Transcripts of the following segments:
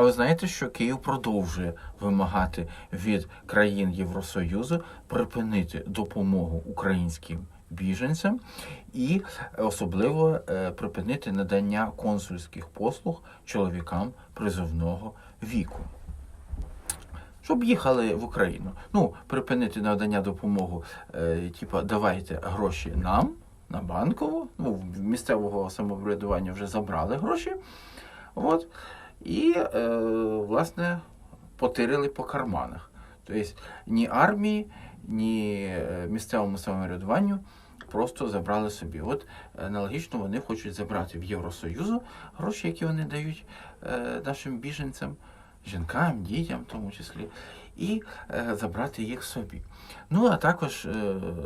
А ви знаєте, що Київ продовжує вимагати від країн Євросоюзу припинити допомогу українським біженцям і особливо е, припинити надання консульських послуг чоловікам призовного віку. Щоб їхали в Україну. Ну, припинити надання допомоги, е, типа давайте гроші нам на банкову. Ну, в місцевого самоврядування вже забрали гроші. От, і, е, власне, потирили по карманах. Тобто ні армії, ні е, місцевому самоврядуванню просто забрали собі. От аналогічно вони хочуть забрати в Євросоюзу гроші, які вони дають е, нашим біженцям, жінкам, дітям в тому числі, і забрати їх собі. Ну, а також,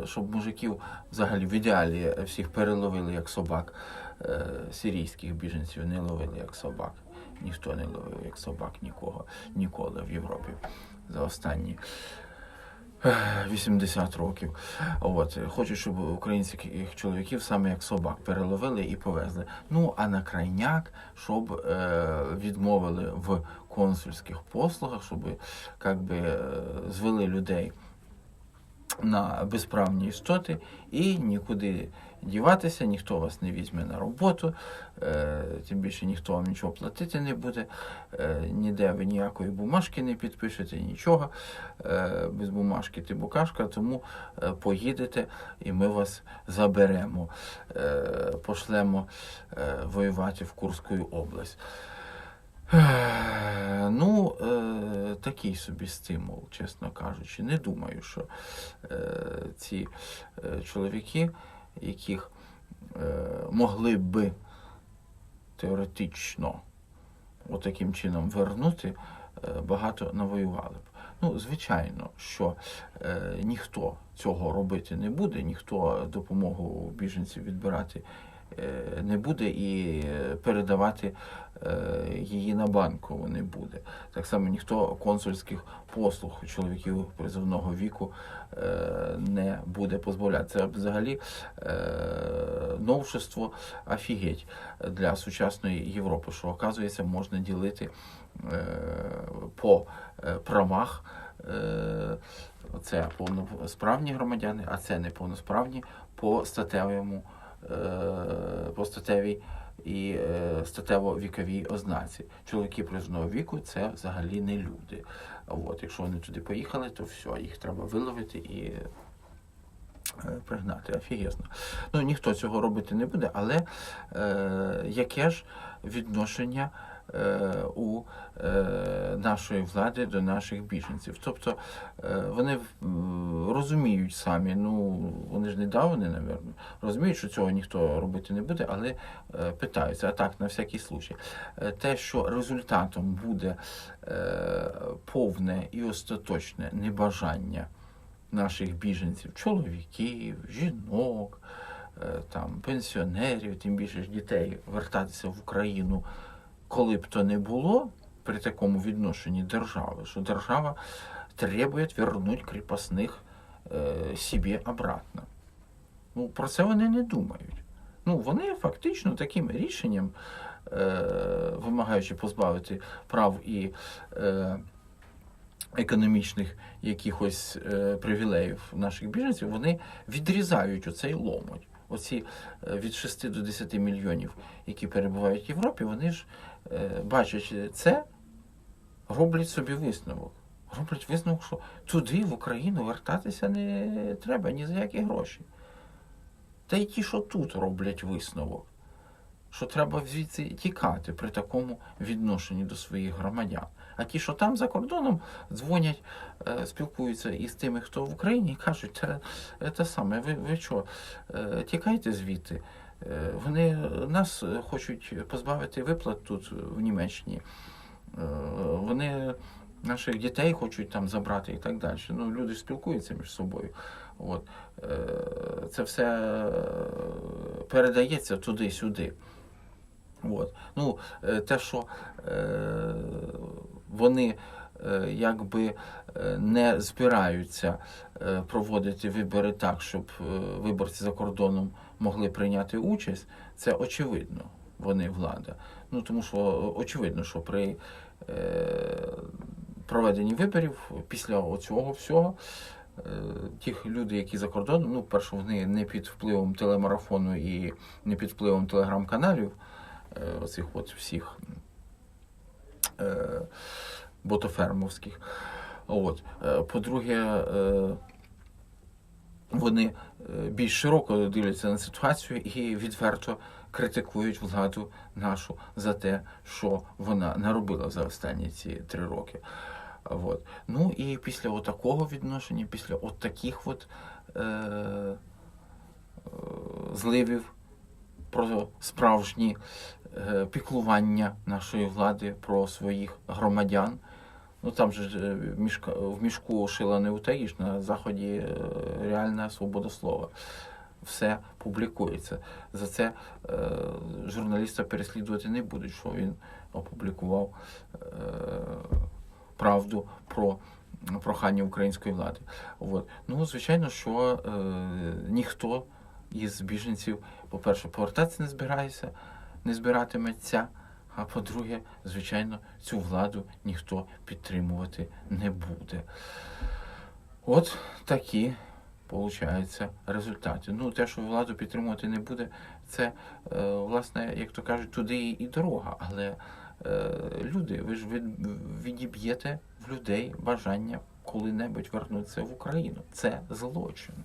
щоб мужиків взагалі в ідеалі всіх переловили як собак, сирійських біженців не ловили як собак. Ніхто не ловив як собак нікого ніколи в Європі за останні е, 80 років. От хочу, щоб українських чоловіків саме як собак переловили і повезли. Ну а на крайняк, щоб е, відмовили в консульських послугах, щоб як би, е, звели людей на безправні істоти і нікуди діватися, ніхто вас не візьме на роботу, е, тим більше ніхто вам нічого платити не буде, е, ніде ви ніякої бумажки не підпишете, нічого. Е, без бумажки ти букашка, тому поїдете і ми вас заберемо, пошлемо воювати в Курську область. Ну, е, такий собі стимул, чесно кажучи. Не думаю, що е, ці е, чоловіки, яких е, могли би теоретично отаким чином вернути, е, багато навоювали б. Ну, звичайно, що е, ніхто цього робити не буде, ніхто допомогу біженців відбирати не буде і е, передавати е, її на банку не буде. Так само ніхто консульських послуг чоловіків призовного віку е, не буде позбавляти. Це взагалі е, новшество офігеть для сучасної Європи, що оказується можна ділити е, по е, правах. Е, Це повносправні громадяни, а це неповносправні по статевому е, по статевій і е, статево-віковій ознаці. Чоловіки призовного віку це взагалі не люди. От, якщо вони туди поїхали, то все, їх треба виловити і е, пригнати. Офігезно. Ну, ніхто цього робити не буде, але е, яке ж відношення е, у е, нашої влади до наших біженців? Тобто е, вони розуміють самі, ну вони ж недавно, напевно, розуміють, що цього ніхто робити не буде, але е, питаються, а так, на всякий случай. Е, те, що результатом буде е, повне і остаточне небажання наших біженців, чоловіків, жінок, е, там, пенсіонерів, тим більше ж дітей вертатися в Україну, коли б то не було при такому відношенні держави, що держава требує вернуть кріпосних е, собі обратно. Ну, про це вони не думають. Ну, вони фактично таким рішенням, е, вимагаючи позбавити прав і е, економічних якихось е, привілеїв наших біженців, вони відрізають оцей ломоть. Оці е, від 6 до 10 мільйонів, які перебувають в Європі, вони ж, е, бачачи це, роблять собі висновок. Роблять висновок, що туди, в Україну, вертатися не треба ні за які гроші. Та й ті, що тут роблять висновок, що треба звідси тікати при такому відношенні до своїх громадян. А ті, що там за кордоном, дзвонять, е, спілкуються із тими, хто в Україні, і кажуть, те, те саме, ви, ви що, е, тікайте звідти. Е, Вони нас хочуть позбавити виплат тут, в Німеччині. Е, Вони наших дітей хочуть там забрати і так далі. Ну, люди спілкуються між собою. От. Е, Це все е, передається туди-сюди. От. Ну, е, те, що е, вони е, якби е, не збираються е, проводити вибори так, щоб виборці за кордоном могли прийняти участь, це очевидно. вони влада. Ну тому що очевидно, що при проведенні виборів після оцього всього. Тих людей, які за кордоном, ну, перше, вони не під впливом телемарафону і не під впливом телеграм-каналів, оцих от всіх ботофермовських. От. Е, По-друге, е, вони е, більш широко дивляться на ситуацію і відверто критикують владу нашу за те, що вона наробила за останні ці три роки. От. Ну і після отакого відношення, після от таких от е, е, зливів про справжні е, піклування нашої влади про своїх громадян. Ну там же е, в мішку шила не утаїш, на заході е, реальна свобода слова. Все публікується. За це е, журналіста переслідувати не будуть, що він опублікував е, правду про прохання української влади. От. Ну, звичайно, що е, ніхто із біженців, по-перше, повертатися не збирається, не збиратиметься. А по-друге, звичайно, цю владу ніхто підтримувати не буде. От такі, виходить, результати. Ну, те, що владу підтримувати не буде, це, е, власне, як то кажуть, туди і дорога. Але е, люди, ви ж відіб'єте в людей бажання коли-небудь вернутися в Україну. Це злочин.